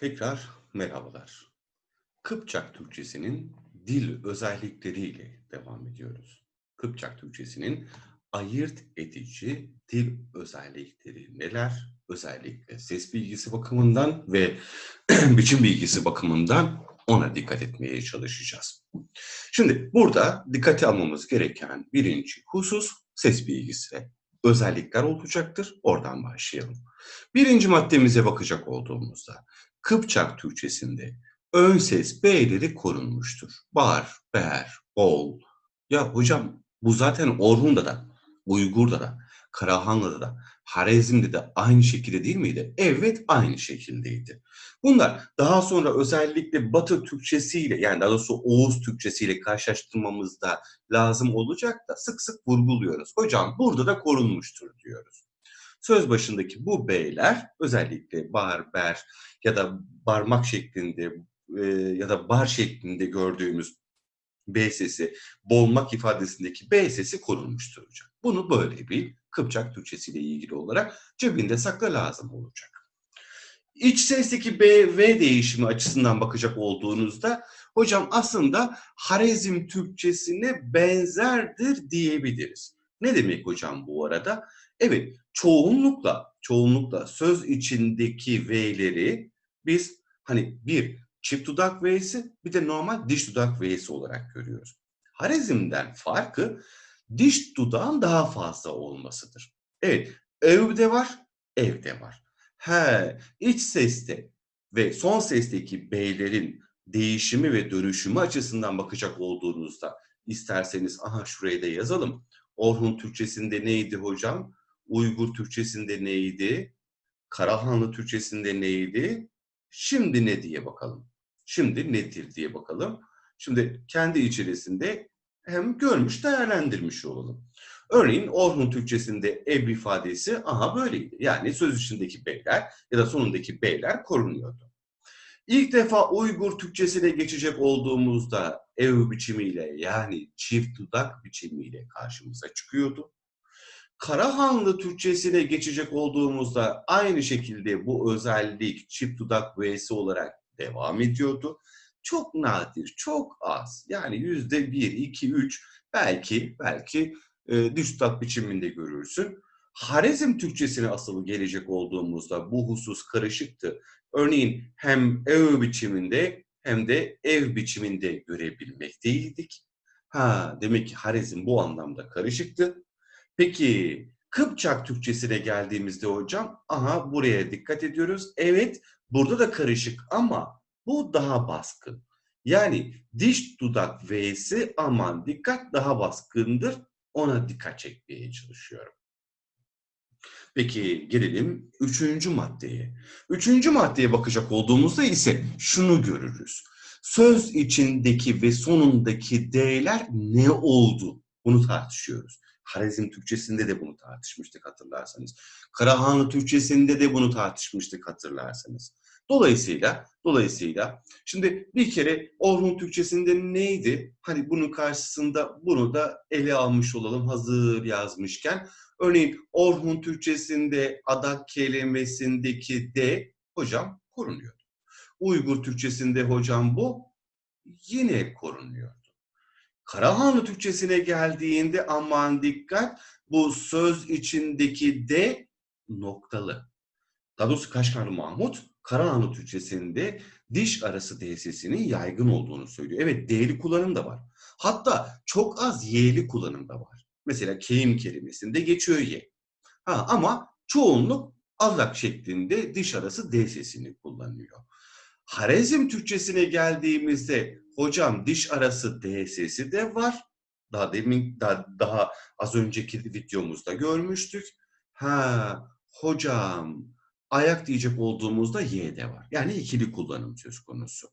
Tekrar merhabalar. Kıpçak Türkçesinin dil özellikleriyle devam ediyoruz. Kıpçak Türkçesinin ayırt edici dil özellikleri neler? Özellikle ses bilgisi bakımından ve biçim bilgisi bakımından ona dikkat etmeye çalışacağız. Şimdi burada dikkate almamız gereken birinci husus ses bilgisi. Özellikler olacaktır. Oradan başlayalım. Birinci maddemize bakacak olduğumuzda Kıpçak Türkçesinde ön ses B'leri korunmuştur. Bar, ber, ol. Ya hocam bu zaten Orhun'da da, Uygur'da da, Karahanlı'da da, Harezm'de de aynı şekilde değil miydi? Evet aynı şekildeydi. Bunlar daha sonra özellikle Batı Türkçesiyle yani daha doğrusu Oğuz Türkçesiyle karşılaştırmamızda lazım olacak da sık sık vurguluyoruz. Hocam burada da korunmuştur diyoruz. Söz başındaki bu beyler özellikle bar, ber ya da barmak şeklinde e, ya da bar şeklinde gördüğümüz B sesi, boğulmak ifadesindeki B sesi korunmuştur hocam. Bunu böyle bir Kıpçak Türkçesiyle ilgili olarak cebinde sakla lazım olacak. İç sesteki B, V değişimi açısından bakacak olduğunuzda hocam aslında Harezm Türkçesine benzerdir diyebiliriz. Ne demek hocam bu arada? Evet, çoğunlukla, çoğunlukla söz içindeki V'leri biz hani bir çift dudak V'si bir de normal diş dudak V'si olarak görüyoruz. Harezm'den farkı diş dudağın daha fazla olmasıdır. Evet, evde var, evde var. He, iç seste ve son sesteki B'lerin değişimi ve dönüşümü açısından bakacak olduğunuzda isterseniz aha şuraya da yazalım. Orhun Türkçesinde neydi hocam? Uygur Türkçesinde neydi? Karahanlı Türkçesinde neydi? Şimdi ne diye bakalım. Şimdi nedir diye bakalım. Şimdi kendi içerisinde hem görmüş değerlendirmiş olalım. Örneğin Orhun Türkçesinde ev ifadesi aha böyleydi. Yani söz içindeki beyler ya da sonundaki beyler korunuyordu. İlk defa Uygur Türkçesine geçecek olduğumuzda ev biçimiyle yani çift dudak biçimiyle karşımıza çıkıyordu. Karahanlı Türkçesine geçecek olduğumuzda aynı şekilde bu özellik çift dudak V'si olarak devam ediyordu. Çok nadir, çok az. Yani yüzde bir, iki, üç belki belki e, dudak biçiminde görürsün. Harezm Türkçesine asılı gelecek olduğumuzda bu husus karışıktı. Örneğin hem ev biçiminde hem de ev biçiminde görebilmekteydik. Ha demek ki Harezm bu anlamda karışıktı. Peki Kıpçak Türkçesine geldiğimizde hocam, aha buraya dikkat ediyoruz. Evet, burada da karışık ama bu daha baskın. Yani diş dudak V'si aman dikkat daha baskındır. Ona dikkat çekmeye çalışıyorum. Peki gelelim üçüncü maddeye. Üçüncü maddeye bakacak olduğumuzda ise şunu görürüz. Söz içindeki ve sonundaki D'ler ne oldu? Bunu tartışıyoruz. Harezm Türkçesinde de bunu tartışmıştık hatırlarsanız. Karahanlı Türkçesinde de bunu tartışmıştık hatırlarsanız. Dolayısıyla, dolayısıyla şimdi bir kere Orhun Türkçesinde neydi? Hani bunun karşısında bunu da ele almış olalım hazır yazmışken. Örneğin Orhun Türkçesinde adak kelimesindeki de hocam korunuyor. Uygur Türkçesinde hocam bu yine korunuyor. Karahanlı Türkçesine geldiğinde aman dikkat bu söz içindeki de noktalı. Daha doğrusu Kaşgarlı Mahmut Karahanlı Türkçesinde diş arası D sesinin yaygın olduğunu söylüyor. Evet D'li kullanım da var. Hatta çok az Y'li kullanım da var. Mesela keyim kelimesinde geçiyor Y. Ha, ama çoğunluk azak şeklinde diş arası D sesini kullanıyor. Harezm Türkçesine geldiğimizde hocam diş arası D sesi de var. Daha demin daha, daha az önceki videomuzda görmüştük. Ha hocam ayak diyecek olduğumuzda Y de var. Yani ikili kullanım söz konusu.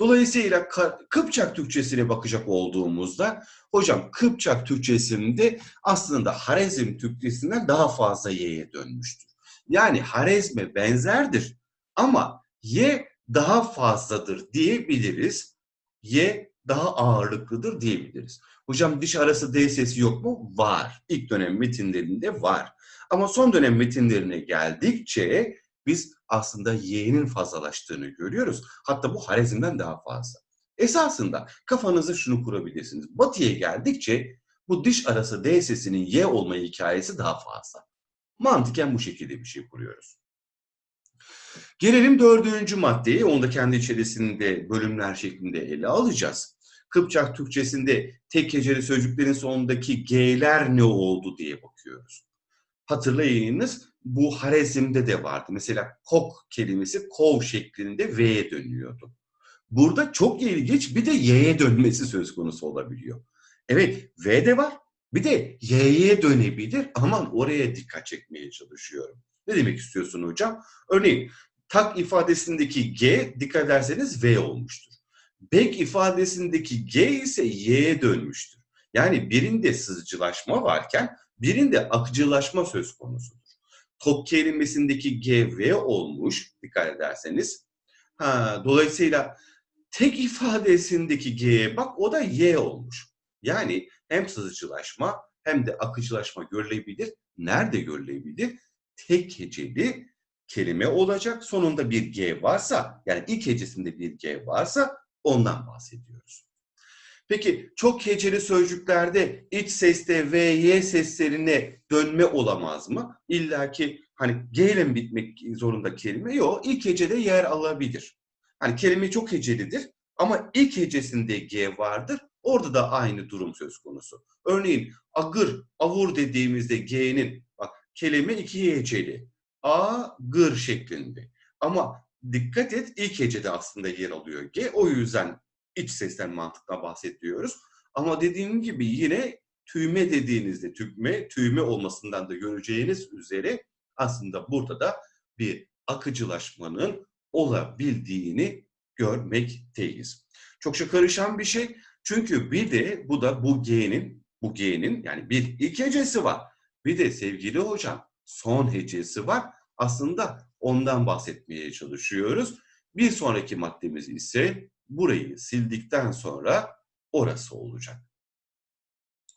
Dolayısıyla Kıpçak Türkçesine bakacak olduğumuzda hocam Kıpçak Türkçesinde aslında Harezm Türkçesinden daha fazla Y'ye dönmüştür. Yani Harezm'e benzerdir ama Y daha fazladır diyebiliriz. Y daha ağırlıklıdır diyebiliriz. Hocam diş arası D sesi yok mu? Var. İlk dönem metinlerinde var. Ama son dönem metinlerine geldikçe biz aslında y'nin fazlalaştığını görüyoruz. Hatta bu Harezm'den daha fazla. Esasında kafanızı şunu kurabilirsiniz. Batıya geldikçe bu diş arası D sesinin Y olma hikayesi daha fazla. Mantıken bu şekilde bir şey kuruyoruz. Gelelim dördüncü maddeye. Onu da kendi içerisinde bölümler şeklinde ele alacağız. Kıpçak Türkçesinde tek heceli sözcüklerin sonundaki G'ler ne oldu diye bakıyoruz. Hatırlayınız bu Harezm'de de vardı. Mesela kok kelimesi kov şeklinde V'ye dönüyordu. Burada çok ilginç bir de Y'ye dönmesi söz konusu olabiliyor. Evet V de var bir de Y'ye dönebilir. Aman oraya dikkat çekmeye çalışıyorum. Ne demek istiyorsun hocam? Örneğin tak ifadesindeki G dikkat ederseniz V olmuştur. Bek ifadesindeki G ise Y'ye dönmüştür. Yani birinde sızcılaşma varken birinde akıcılaşma söz konusudur. Tok kelimesindeki G V olmuş dikkat ederseniz. Ha, dolayısıyla tek ifadesindeki G'ye bak o da Y olmuş. Yani hem sızıcılaşma hem de akıcılaşma görülebilir. Nerede görülebilir? Tek heceli kelime olacak. Sonunda bir G varsa yani ilk hecesinde bir G varsa ondan bahsediyoruz. Peki çok heceli sözcüklerde iç seste V, Y seslerine dönme olamaz mı? İlla ki hani G ile mi bitmek zorunda kelime? Yok. ilk hecede yer alabilir. Hani kelime çok hecelidir ama ilk hecesinde G vardır. Orada da aynı durum söz konusu. Örneğin agır, avur dediğimizde G'nin bak kelime iki heceli. A, gır şeklinde. Ama dikkat et ilk hecede aslında yer alıyor G. O yüzden iç sesten mantıkla bahsediyoruz. Ama dediğim gibi yine tüyme dediğinizde tükme, tüyme olmasından da göreceğiniz üzere aslında burada da bir akıcılaşmanın olabildiğini görmekteyiz. Çokça karışan bir şey. Çünkü bir de bu da bu G'nin, bu G'nin yani bir ilk hecesi var. Bir de sevgili hocam son hecesi var. Aslında ondan bahsetmeye çalışıyoruz. Bir sonraki maddemiz ise burayı sildikten sonra orası olacak.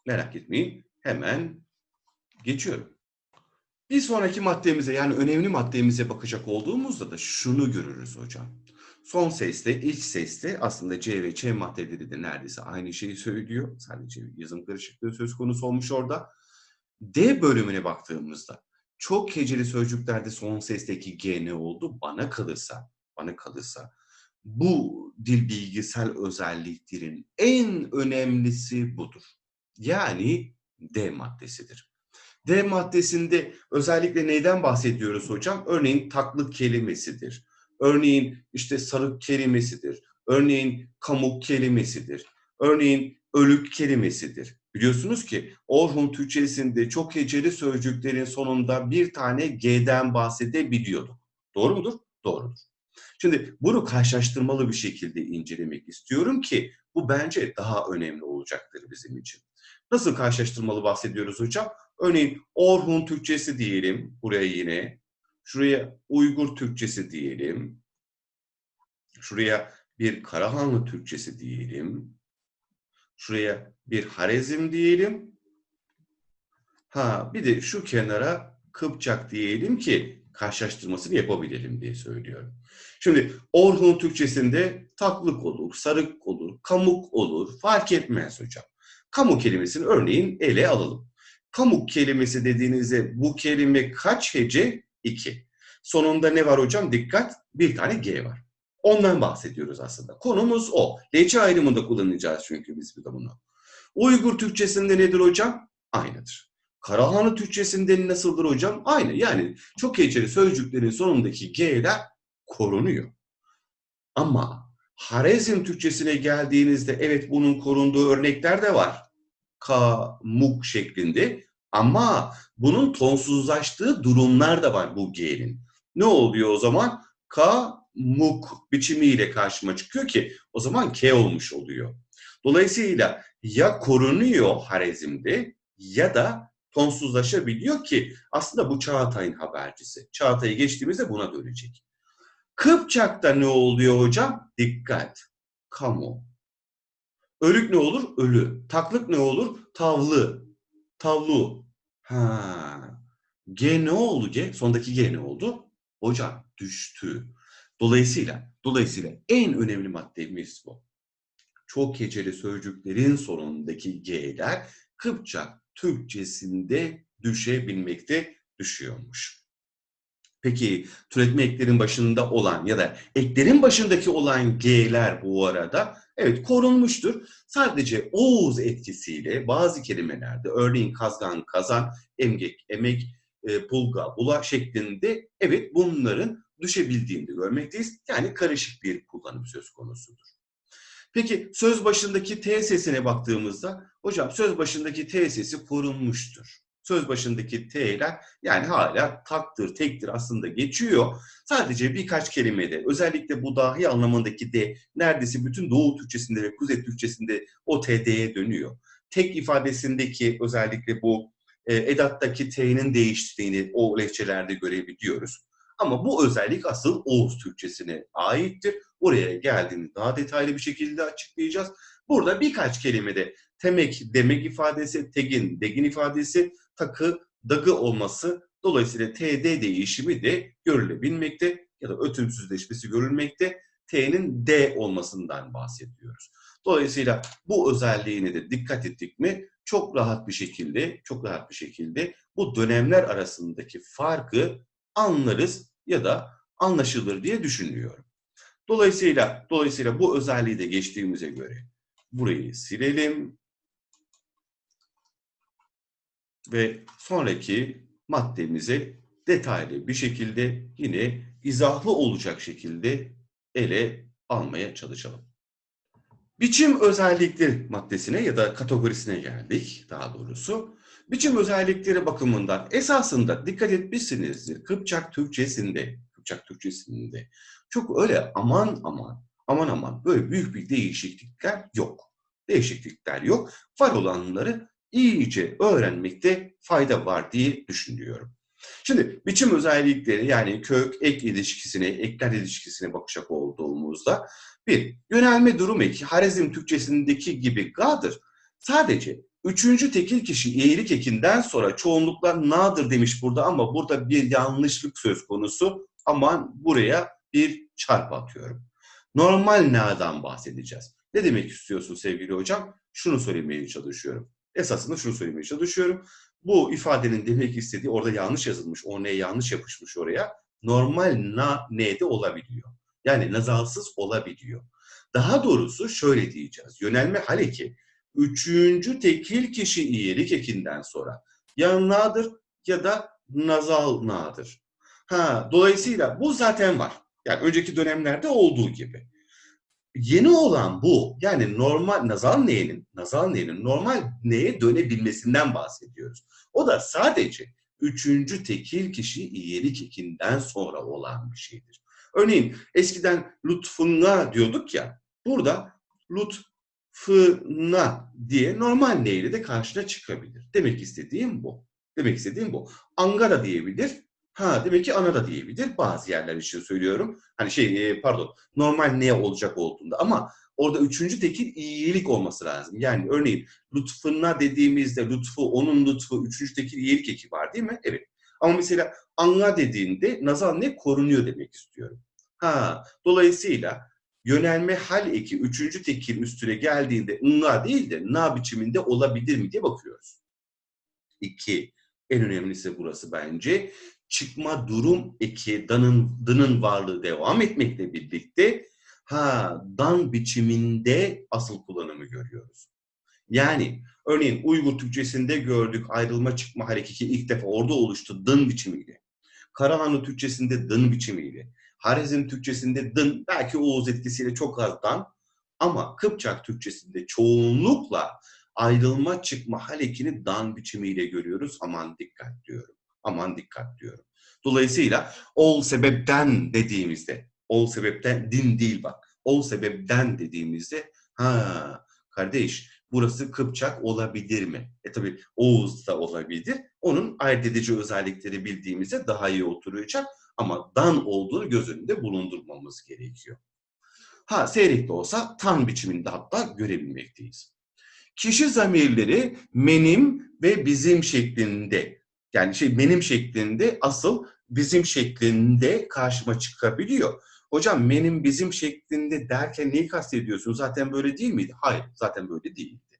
Merak etmeyin hemen geçiyorum. Bir sonraki maddemize yani önemli maddemize bakacak olduğumuzda da şunu görürüz hocam. Son sesle iç sesle aslında C ve Ç maddeleri de neredeyse aynı şeyi söylüyor. Sadece yazım karışıklığı söz konusu olmuş orada. D bölümüne baktığımızda çok heceli sözcüklerde son sesteki G ne oldu? Bana kalırsa, bana kalırsa bu dil bilgisel özelliklerin en önemlisi budur. Yani D maddesidir. D maddesinde özellikle neyden bahsediyoruz hocam? Örneğin taklık kelimesidir. Örneğin işte sarık kelimesidir. Örneğin kamuk kelimesidir. Örneğin ölük kelimesidir. Biliyorsunuz ki Orhun Türkçesinde çok heceli sözcüklerin sonunda bir tane G'den bahsedebiliyorduk. Doğru mudur? Doğrudur. Şimdi bunu karşılaştırmalı bir şekilde incelemek istiyorum ki bu bence daha önemli olacaktır bizim için. Nasıl karşılaştırmalı bahsediyoruz hocam? Örneğin Orhun Türkçesi diyelim buraya yine. Şuraya Uygur Türkçesi diyelim. Şuraya bir Karahanlı Türkçesi diyelim. Şuraya bir Harezm diyelim. Ha bir de şu kenara Kıpçak diyelim ki karşılaştırmasını yapabilelim diye söylüyorum. Şimdi Orhun Türkçesinde taklık olur, sarık olur, kamuk olur fark etmez hocam. Kamu kelimesini örneğin ele alalım. Kamuk kelimesi dediğinizde bu kelime kaç hece? 2. Sonunda ne var hocam? Dikkat bir tane G var. Ondan bahsediyoruz aslında. Konumuz o. Lehçe ayrımında kullanacağız çünkü biz bir de bunu. Uygur Türkçesinde nedir hocam? Aynıdır. Karahanlı Türkçesinde nasıldır hocam? Aynı. Yani çok heceli sözcüklerin sonundaki G'ler korunuyor. Ama Harezm Türkçesine geldiğinizde evet bunun korunduğu örnekler de var. Ka, muk şeklinde. Ama bunun tonsuzlaştığı durumlar da var bu G'nin. Ne oluyor o zaman? Ka, muk biçimiyle karşıma çıkıyor ki o zaman K olmuş oluyor. Dolayısıyla ya korunuyor Harezm'de ya da tonsuzlaşabiliyor ki aslında bu Çağatay'ın habercisi. Çağatay'ı geçtiğimizde buna dönecek. Kıpçak'ta ne oluyor hocam? Dikkat. Kamu. Ölük ne olur? Ölü. Taklık ne olur? Tavlı. Tavlu. Ha. G ne oldu G? Sondaki G ne oldu? Hocam düştü. Dolayısıyla, dolayısıyla en önemli maddemiz bu. Çok heceli sözcüklerin sonundaki G'ler Kıpçak Türkçesinde düşebilmekte düşüyormuş. Peki türetme eklerin başında olan ya da eklerin başındaki olan G'ler bu arada evet korunmuştur. Sadece Oğuz etkisiyle bazı kelimelerde örneğin kazgan, kazan, emgek, emek, e, bulga, bula şeklinde evet bunların düşebildiğini görmekteyiz. Yani karışık bir kullanım söz konusudur. Peki söz başındaki T sesine baktığımızda hocam söz başındaki T sesi korunmuştur. Söz başındaki T'ler yani hala taktır, tektir aslında geçiyor. Sadece birkaç kelimede özellikle bu dahi anlamındaki D neredeyse bütün Doğu Türkçesinde ve Kuzey Türkçesinde o TD'ye dönüyor. Tek ifadesindeki özellikle bu e, edattaki T'nin değiştiğini o lehçelerde görebiliyoruz. Ama bu özellik asıl Oğuz Türkçesine aittir. Oraya geldiğini daha detaylı bir şekilde açıklayacağız. Burada birkaç kelimede temek, demek ifadesi, tegin, degin ifadesi, takı, dagı olması dolayısıyla TD değişimi de görülebilmekte ya da ötümsüzleşmesi görülmekte. T'nin D olmasından bahsediyoruz. Dolayısıyla bu özelliğine de dikkat ettik mi çok rahat bir şekilde, çok rahat bir şekilde bu dönemler arasındaki farkı anlarız ya da anlaşılır diye düşünüyorum. Dolayısıyla dolayısıyla bu özelliği de geçtiğimize göre burayı silelim ve sonraki maddemize detaylı bir şekilde yine izahlı olacak şekilde ele almaya çalışalım. Biçim özellikleri maddesine ya da kategorisine geldik daha doğrusu. Biçim özellikleri bakımından esasında dikkat etmişsinizdir Kıpçak Türkçesinde, Kıpçak Türkçesinde çok öyle aman aman, aman aman böyle büyük bir değişiklikler yok. Değişiklikler yok. Var olanları iyice öğrenmekte fayda var diye düşünüyorum. Şimdi biçim özellikleri yani kök ek ilişkisine, ekler ilişkisine bakacak olduğumuzda bir, yönelme durum eki Harizm Türkçesindeki gibi ga'dır. Sadece üçüncü tekil kişi iyilik ekinden sonra çoğunlukla na'dır demiş burada ama burada bir yanlışlık söz konusu. Aman buraya bir çarpı atıyorum. Normal na'dan bahsedeceğiz. Ne demek istiyorsun sevgili hocam? Şunu söylemeye çalışıyorum. Esasında şunu söylemeye çalışıyorum. Bu ifadenin demek istediği orada yanlış yazılmış. O ne yanlış yapışmış oraya. Normal na ne'de olabiliyor. Yani nazalsız olabiliyor. Daha doğrusu şöyle diyeceğiz. Yönelme hal eki üçüncü tekil kişi iyilik ekinden sonra ya nadır ya da nazal nadır. Ha, dolayısıyla bu zaten var. Yani önceki dönemlerde olduğu gibi. Yeni olan bu. Yani normal nazal neyenin, nazal neyenin normal neye dönebilmesinden bahsediyoruz. O da sadece üçüncü tekil kişi iyilik ekinden sonra olan bir şeydir. Örneğin eskiden lütfunna diyorduk ya. Burada lütfına diye normal neyle de karşına çıkabilir. Demek istediğim bu. Demek istediğim bu. Angara diyebilir. Ha demek ki ana diyebilir. Bazı yerler için söylüyorum. Hani şey e, pardon normal neye olacak olduğunda ama orada üçüncü tekil iyilik olması lazım. Yani örneğin lütfuna dediğimizde lütfu, onun lütfu, üçüncü tekil iyilik eki var değil mi? Evet. Ama mesela anga dediğinde nazal ne korunuyor demek istiyorum. Ha, dolayısıyla yönelme hal eki üçüncü tekil üstüne geldiğinde ınga değil de na biçiminde olabilir mi diye bakıyoruz. İki, en önemlisi burası bence. Çıkma durum eki danın, dının varlığı devam etmekle birlikte ha dan biçiminde asıl kullanımı görüyoruz. Yani örneğin Uygur Türkçesinde gördük ayrılma çıkma hareketi ilk defa orada oluştu dın biçimiyle. Karahanlı Türkçesinde dın biçimiyle. Harizm Türkçesinde dın belki Oğuz etkisiyle çok az dan ama Kıpçak Türkçesinde çoğunlukla ayrılma çıkma halekini dan biçimiyle görüyoruz. Aman dikkat diyorum. Aman dikkat diyorum. Dolayısıyla ol sebepten dediğimizde, ol sebepten din değil bak. Ol sebepten dediğimizde ha kardeş burası Kıpçak olabilir mi? E tabi Oğuz da olabilir. Onun ayırt edici özellikleri bildiğimizde daha iyi oturacak ama dan olduğunu göz önünde bulundurmamız gerekiyor. Ha seyrek de olsa tan biçiminde hatta görebilmekteyiz. Kişi zamirleri menim ve bizim şeklinde Yani şey benim şeklinde asıl bizim şeklinde karşıma çıkabiliyor. Hocam benim bizim şeklinde derken neyi kastediyorsun? Zaten böyle değil miydi? Hayır, zaten böyle değildi.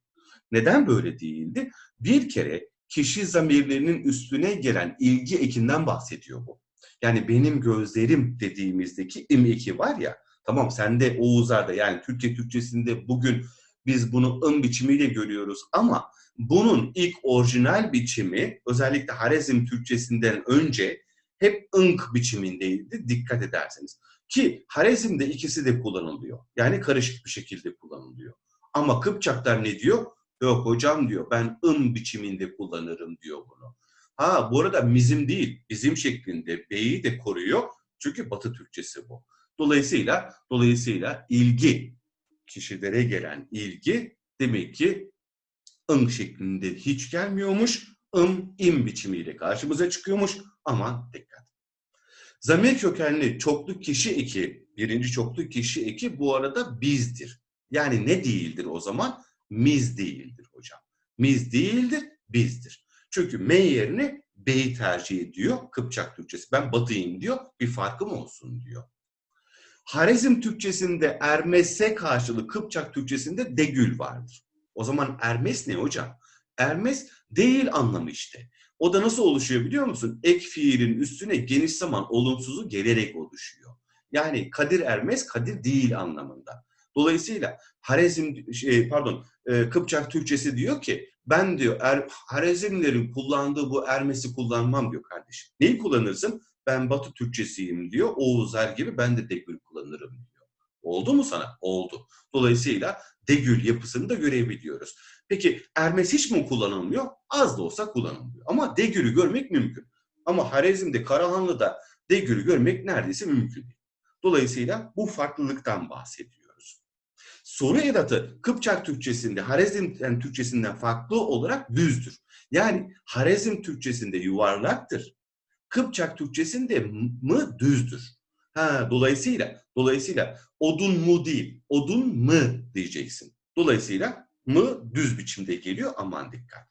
Neden böyle değildi? Bir kere kişi zamirlerinin üstüne gelen ilgi ekinden bahsediyor bu. Yani benim gözlerim dediğimizdeki im var ya, tamam sende Oğuzlar'da yani Türkçe Türkçesinde bugün biz bunu ın biçimiyle görüyoruz ama bunun ilk orijinal biçimi özellikle Harezm Türkçesinden önce hep ınk biçimindeydi dikkat ederseniz. Ki Harezm'de ikisi de kullanılıyor. Yani karışık bir şekilde kullanılıyor. Ama Kıpçaklar ne diyor? Yok hocam diyor ben ın biçiminde kullanırım diyor bunu. Ha bu arada mizim değil, bizim şeklinde B'yi de koruyor. Çünkü Batı Türkçesi bu. Dolayısıyla dolayısıyla ilgi kişilere gelen ilgi demek ki ın şeklinde hiç gelmiyormuş. ım im biçimiyle karşımıza çıkıyormuş. Aman dikkat. Zamir kökenli çoklu kişi eki, birinci çoklu kişi eki bu arada bizdir. Yani ne değildir o zaman? Miz değildir hocam. Miz değildir, bizdir. Çünkü me yerine beyi tercih ediyor Kıpçak Türkçesi. Ben batıyım diyor, bir farkım olsun diyor. Harezm Türkçesinde Ermes'e karşılık Kıpçak Türkçesinde degül vardır. O zaman Ermes ne hocam? Ermes değil anlamı işte. O da nasıl oluşuyor biliyor musun? Ek fiilin üstüne geniş zaman olumsuzu gelerek oluşuyor. Yani Kadir Ermes Kadir değil anlamında. Dolayısıyla Harezm şey, pardon e, Kıpçak Türkçesi diyor ki ben diyor er, Harezmlerin kullandığı bu Ermes'i kullanmam diyor kardeşim. Neyi kullanırsın? Ben Batı Türkçesiyim diyor. Oğuzlar gibi ben de degül kullanırım diyor. Oldu mu sana? Oldu. Dolayısıyla degül yapısını da görebiliyoruz. Peki Ermes hiç mi kullanılmıyor? Az da olsa kullanılmıyor. Ama degülü görmek mümkün. Ama Harezm'de, Karahanlı'da degülü görmek neredeyse mümkün değil. Dolayısıyla bu farklılıktan bahsediyoruz. Soru edatı Kıpçak Türkçesinde Harezm yani Türkçesinden farklı olarak düzdür. Yani Harezm Türkçesinde yuvarlaktır. Kıpçak Türkçesinde mı düzdür. Ha, dolayısıyla dolayısıyla odun mu değil, odun mı diyeceksin. Dolayısıyla mı düz biçimde geliyor aman dikkat.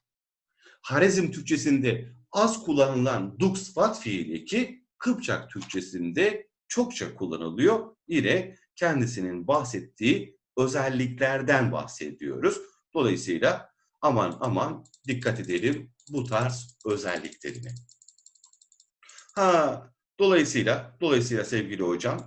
Harezm Türkçesinde az kullanılan duk sıfat fiili ki Kıpçak Türkçesinde çokça kullanılıyor. Yine kendisinin bahsettiği özelliklerden bahsediyoruz. Dolayısıyla aman aman dikkat edelim bu tarz özelliklerine. Ha, dolayısıyla dolayısıyla sevgili hocam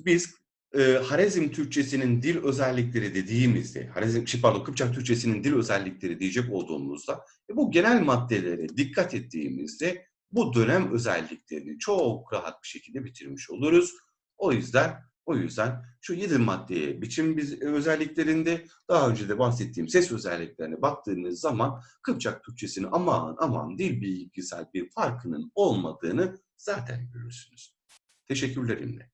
biz e, Harezm Türkçesinin dil özellikleri dediğimizde, Harezm, şey pardon Kıpçak Türkçesinin dil özellikleri diyecek olduğumuzda e, bu genel maddelere dikkat ettiğimizde bu dönem özelliklerini çok rahat bir şekilde bitirmiş oluruz. O yüzden o yüzden şu 7 maddeye biçim biz, e, özelliklerinde daha önce de bahsettiğim ses özelliklerine baktığınız zaman Kıpçak Türkçesinin aman aman dil bilgisel bir farkının olmadığını zaten görürsünüz. Teşekkürlerimle.